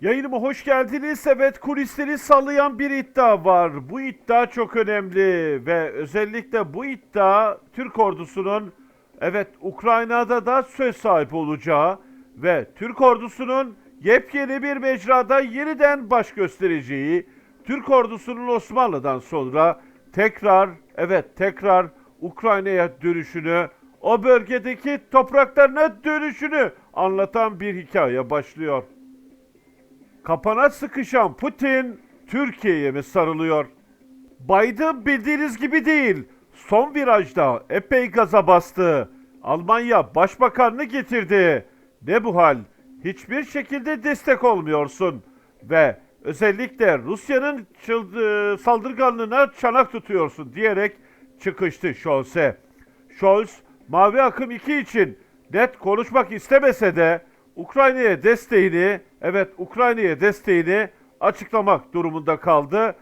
Yayınıma hoş geldiniz. Evet kulisleri sallayan bir iddia var. Bu iddia çok önemli ve özellikle bu iddia Türk ordusunun evet Ukrayna'da da söz sahibi olacağı ve Türk ordusunun yepyeni bir mecrada yeniden baş göstereceği, Türk ordusunun Osmanlı'dan sonra tekrar evet tekrar Ukrayna'ya dönüşünü, o bölgedeki topraklarına dönüşünü anlatan bir hikaye başlıyor. Kapana sıkışan Putin Türkiye'ye mi sarılıyor? Biden bildiğiniz gibi değil. Son virajda epey gaza bastı. Almanya başbakanını getirdi. Ne bu hal? Hiçbir şekilde destek olmuyorsun. Ve özellikle Rusya'nın saldırganlığına çanak tutuyorsun diyerek çıkıştı Scholz'e. Scholz, Mavi Akım 2 için net konuşmak istemese de Ukrayna'ya desteğini, evet Ukrayna'ya desteğini açıklamak durumunda kaldı.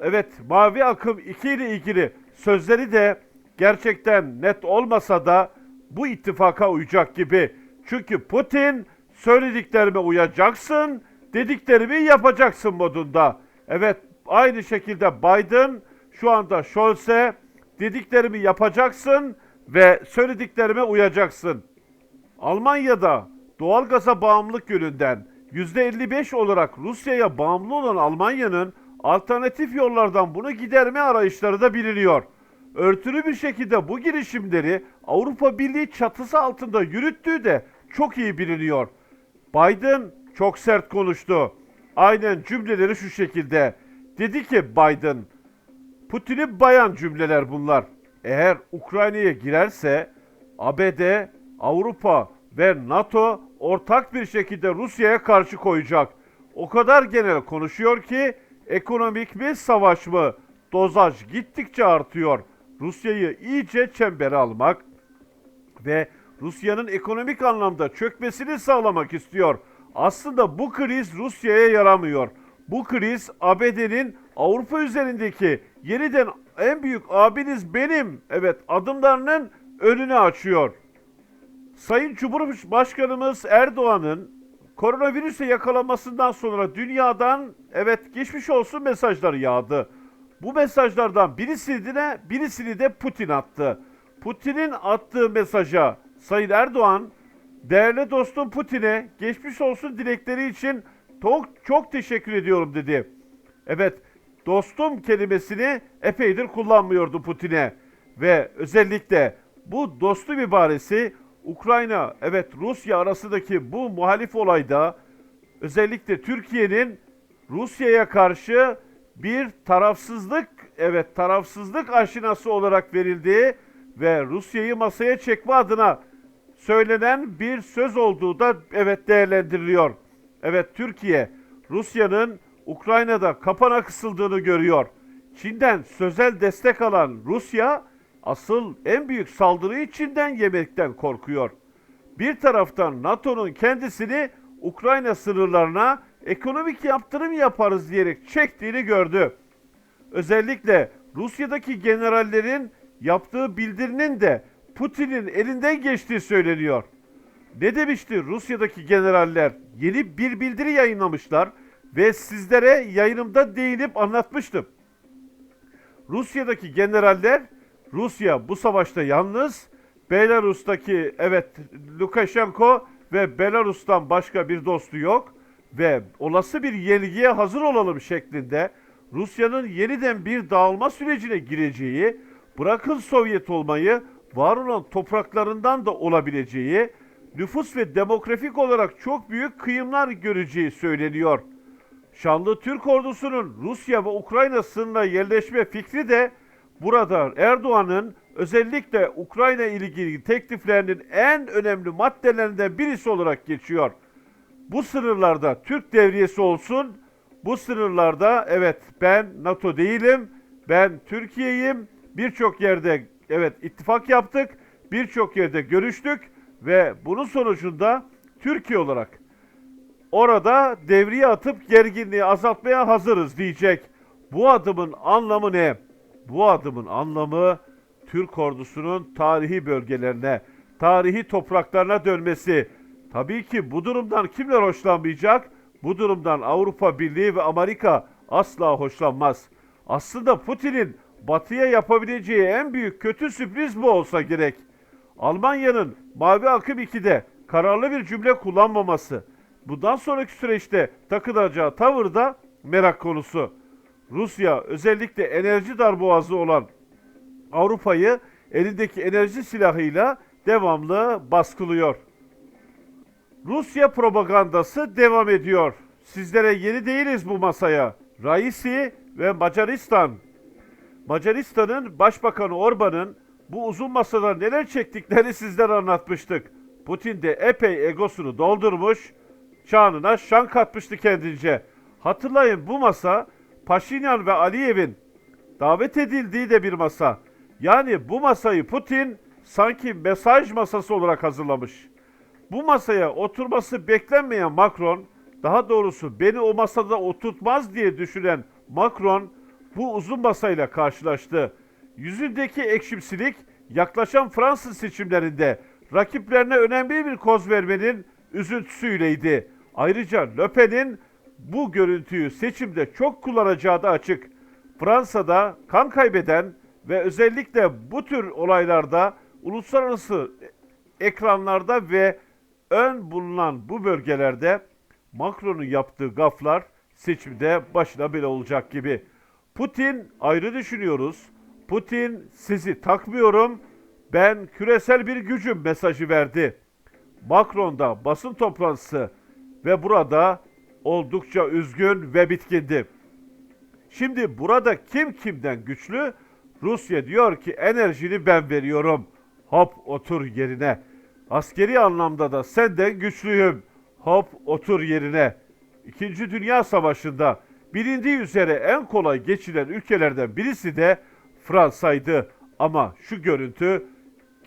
Evet Mavi Akım 2 ile ilgili sözleri de gerçekten net olmasa da bu ittifaka uyacak gibi. Çünkü Putin söylediklerime uyacaksın, dediklerimi yapacaksın modunda. Evet aynı şekilde Biden şu anda Scholz'e dediklerimi yapacaksın ve söylediklerime uyacaksın. Almanya'da doğalgaza bağımlılık yönünden %55 olarak Rusya'ya bağımlı olan Almanya'nın alternatif yollardan bunu giderme arayışları da biliniyor. Örtülü bir şekilde bu girişimleri Avrupa Birliği çatısı altında yürüttüğü de çok iyi biliniyor. Biden çok sert konuştu. Aynen cümleleri şu şekilde. Dedi ki Biden, Putin'in bayan cümleler bunlar. Eğer Ukrayna'ya girerse ABD, Avrupa ve NATO ortak bir şekilde Rusya'ya karşı koyacak. O kadar genel konuşuyor ki ekonomik mi savaş mı? Dozaj gittikçe artıyor. Rusya'yı iyice çembere almak ve Rusya'nın ekonomik anlamda çökmesini sağlamak istiyor. Aslında bu kriz Rusya'ya yaramıyor. Bu kriz ABD'nin Avrupa üzerindeki yeniden en büyük abiniz benim evet adımlarının önünü açıyor. Sayın Cumhurbaşkanımız Erdoğan'ın koronavirüse yakalanmasından sonra dünyadan evet geçmiş olsun mesajları yağdı. Bu mesajlardan birisini de birisini de Putin attı. Putin'in attığı mesaja Sayın Erdoğan değerli dostum Putin'e geçmiş olsun dilekleri için çok çok teşekkür ediyorum dedi. Evet dostum kelimesini epeydir kullanmıyordu Putin'e ve özellikle bu dostum ibaresi Ukrayna evet Rusya arasındaki bu muhalif olayda özellikle Türkiye'nin Rusya'ya karşı bir tarafsızlık evet tarafsızlık aşinası olarak verildiği ve Rusya'yı masaya çekme adına söylenen bir söz olduğu da evet değerlendiriliyor. Evet Türkiye Rusya'nın Ukrayna'da kapana kısıldığını görüyor. Çin'den sözel destek alan Rusya asıl en büyük saldırıyı Çin'den yemekten korkuyor. Bir taraftan NATO'nun kendisini Ukrayna sınırlarına ekonomik yaptırım yaparız diyerek çektiğini gördü. Özellikle Rusya'daki generallerin yaptığı bildirinin de Putin'in elinden geçtiği söyleniyor. Ne demişti Rusya'daki generaller? Yeni bir bildiri yayınlamışlar ve sizlere yayınımda değinip anlatmıştım. Rusya'daki generaller Rusya bu savaşta yalnız Belarus'taki evet Lukashenko ve Belarus'tan başka bir dostu yok ve olası bir yenilgiye hazır olalım şeklinde Rusya'nın yeniden bir dağılma sürecine gireceği, bırakın Sovyet olmayı, var olan topraklarından da olabileceği, nüfus ve demografik olarak çok büyük kıyımlar göreceği söyleniyor. Şanlı Türk ordusunun Rusya ve Ukrayna sınırına yerleşme fikri de burada Erdoğan'ın özellikle Ukrayna ilgili tekliflerinin en önemli maddelerinden birisi olarak geçiyor. Bu sınırlarda Türk devriyesi olsun. Bu sınırlarda evet ben NATO değilim. Ben Türkiye'yim. Birçok yerde evet ittifak yaptık. Birçok yerde görüştük ve bunun sonucunda Türkiye olarak orada devriye atıp gerginliği azaltmaya hazırız diyecek. Bu adımın anlamı ne? Bu adımın anlamı Türk ordusunun tarihi bölgelerine, tarihi topraklarına dönmesi. Tabii ki bu durumdan kimler hoşlanmayacak? Bu durumdan Avrupa Birliği ve Amerika asla hoşlanmaz. Aslında Putin'in Batı'ya yapabileceği en büyük kötü sürpriz bu olsa gerek. Almanya'nın Mavi Akım 2'de kararlı bir cümle kullanmaması, bundan sonraki süreçte takınacağı tavır da merak konusu. Rusya özellikle enerji darboğazı olan Avrupa'yı elindeki enerji silahıyla devamlı baskılıyor. Rusya propagandası devam ediyor. Sizlere yeni değiliz bu masaya. Raisi ve Macaristan. Macaristan'ın Başbakanı Orban'ın bu uzun masada neler çektiklerini sizlere anlatmıştık. Putin de epey egosunu doldurmuş, şanına şan katmıştı kendince. Hatırlayın bu masa Paşinyan ve Aliyev'in davet edildiği de bir masa. Yani bu masayı Putin sanki mesaj masası olarak hazırlamış. Bu masaya oturması beklenmeyen Macron, daha doğrusu beni o masada oturtmaz diye düşünen Macron bu uzun masayla karşılaştı. Yüzündeki ekşimsilik yaklaşan Fransız seçimlerinde rakiplerine önemli bir koz vermenin üzüntüsüyleydi. Ayrıca Le bu görüntüyü seçimde çok kullanacağı da açık. Fransa'da kan kaybeden ve özellikle bu tür olaylarda uluslararası ekranlarda ve ön bulunan bu bölgelerde Macron'un yaptığı gaflar seçimde başına bile olacak gibi. Putin ayrı düşünüyoruz. Putin sizi takmıyorum. Ben küresel bir gücüm mesajı verdi. Macron'da basın toplantısı ve burada oldukça üzgün ve bitkindi. Şimdi burada kim kimden güçlü? Rusya diyor ki enerjini ben veriyorum. Hop otur yerine. Askeri anlamda da senden güçlüyüm. Hop otur yerine. İkinci Dünya Savaşı'nda bilindiği üzere en kolay geçilen ülkelerden birisi de Fransa'ydı. Ama şu görüntü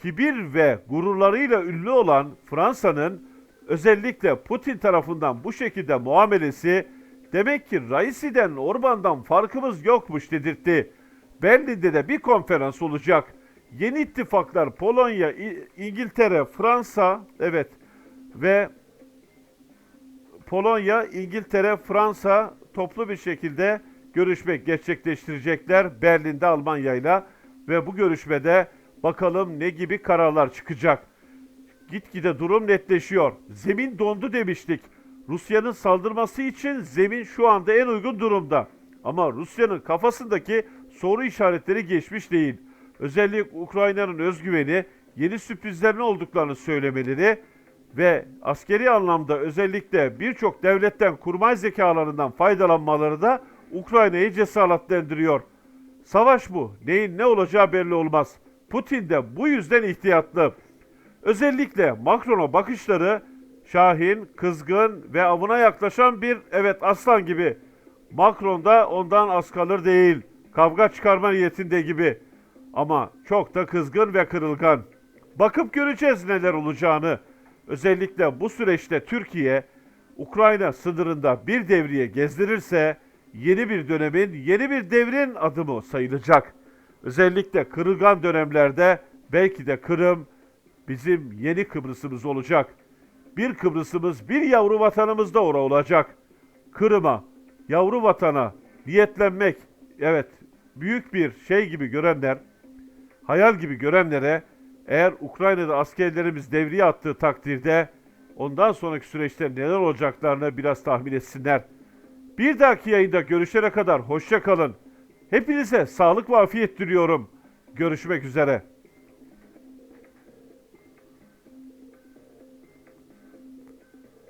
kibir ve gururlarıyla ünlü olan Fransa'nın özellikle Putin tarafından bu şekilde muamelesi demek ki Raisi'den Orban'dan farkımız yokmuş dedirtti. Berlin'de de bir konferans olacak. Yeni ittifaklar Polonya, İngiltere, Fransa, evet ve Polonya, İngiltere, Fransa toplu bir şekilde görüşme gerçekleştirecekler Berlin'de Almanya'yla ve bu görüşmede bakalım ne gibi kararlar çıkacak. Gitgide durum netleşiyor. Zemin dondu demiştik. Rusya'nın saldırması için zemin şu anda en uygun durumda. Ama Rusya'nın kafasındaki soru işaretleri geçmiş değil. Özellikle Ukrayna'nın özgüveni, yeni sürprizlerin olduklarını söylemeleri ve askeri anlamda özellikle birçok devletten kurmay zekalarından faydalanmaları da Ukrayna'yı cesaretlendiriyor. Savaş bu. Neyin ne olacağı belli olmaz. Putin de bu yüzden ihtiyatlı. Özellikle Macron'a bakışları şahin, kızgın ve avına yaklaşan bir evet aslan gibi. Macron da ondan az kalır değil. Kavga çıkarma niyetinde gibi. Ama çok da kızgın ve kırılgan. Bakıp göreceğiz neler olacağını. Özellikle bu süreçte Türkiye Ukrayna sınırında bir devriye gezdirirse yeni bir dönemin, yeni bir devrin adımı sayılacak. Özellikle kırılgan dönemlerde belki de Kırım bizim yeni Kıbrıs'ımız olacak. Bir Kıbrıs'ımız, bir yavru vatanımız da ora olacak. Kırım'a, yavru vatana niyetlenmek, evet büyük bir şey gibi görenler, hayal gibi görenlere eğer Ukrayna'da askerlerimiz devriye attığı takdirde ondan sonraki süreçte neler olacaklarını biraz tahmin etsinler. Bir dahaki yayında görüşene kadar hoşça kalın. Hepinize sağlık ve afiyet diliyorum. Görüşmek üzere.